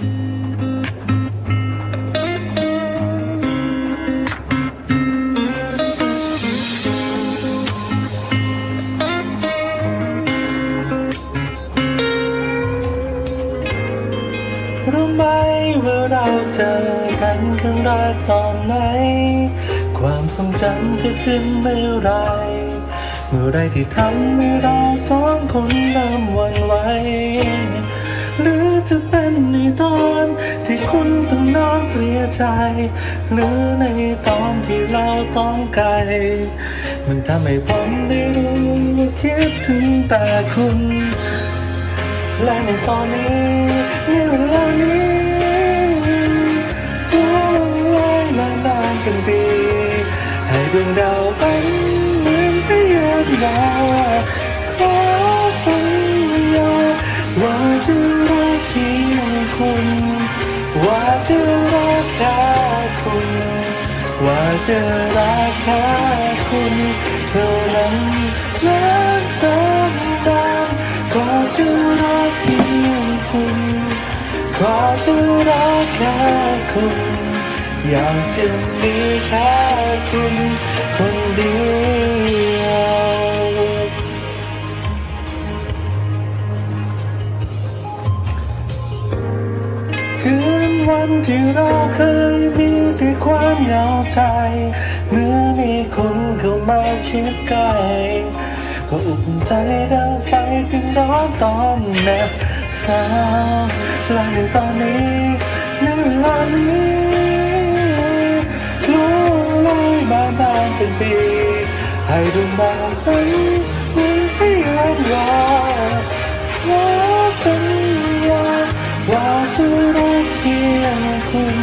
รู้ไหมว่าเราเจอกันครั้งแรกตอนไหน ความทรงจำเกิดขึ้นเมื่อไร เมื่อไรที่ทำให้เราสองคนเริ่มหวันไหว จะเป็นในตอนที่คุณต้องนอนเสียใจ หรือในตอนที่เราต้องไกล มันทำให้ผมได้รู้ว่าคิดถึงแต่คุณ และในตอนนี้ในเวลานี้วันเลยมานานเป็นปีให้ดวงดาวเป็ ว่าจะรักแค่คุณ ว่าจะรักแค่คุณเท่านั้นและสักดานก็จะรักเพียงคุณขอจะรักแค่คุณ อยากจะมีแค่คุณ วันที่เราเคยมีแต่ความเหงาใจ เมื่อมีคุณเข้ามาชิดใกล้ก็อุ่นใจดังไฟถึงร้อนตอนแนบหนาวและในตอนนี้ในเวลานี้รู้เลยมานานเป็นปีให้ดวงดาวเป็นเหม คุณ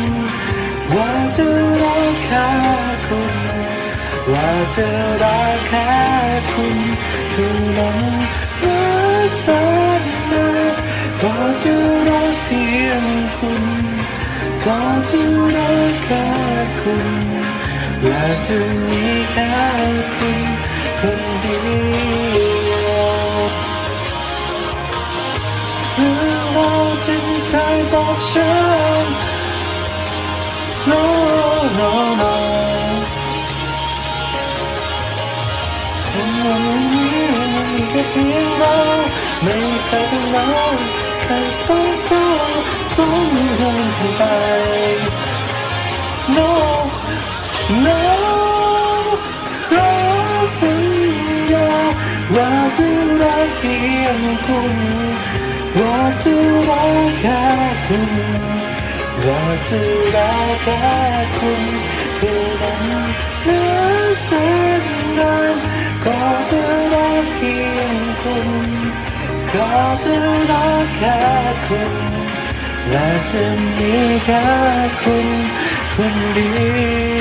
ว่าจะรักแค่คุณว่าจะรักแค่คุณเท่านั้นรักสัญญาว่าจะรักเพียงคุณก็จะรักแค่คุณและจะมีแค่คุณคนเดียวเรื่องเราวที่ไม่เคยบอกฉัน No no no วันนี้มันมีแค่เพียงเราไม่มีใครต้องเหงาใครต้องเศร้าสองมือเดินขึ้นไป No no ขอสัญญาว่าจะรักเพียงคุณว่าจะรักแค่คุณ ว่าจะรักแค่คุณเท่านั้นเลือแสนนานก็จะรักเพียงคุณก็จะรักแค่คุณและจะมีแค่คุณคนเดี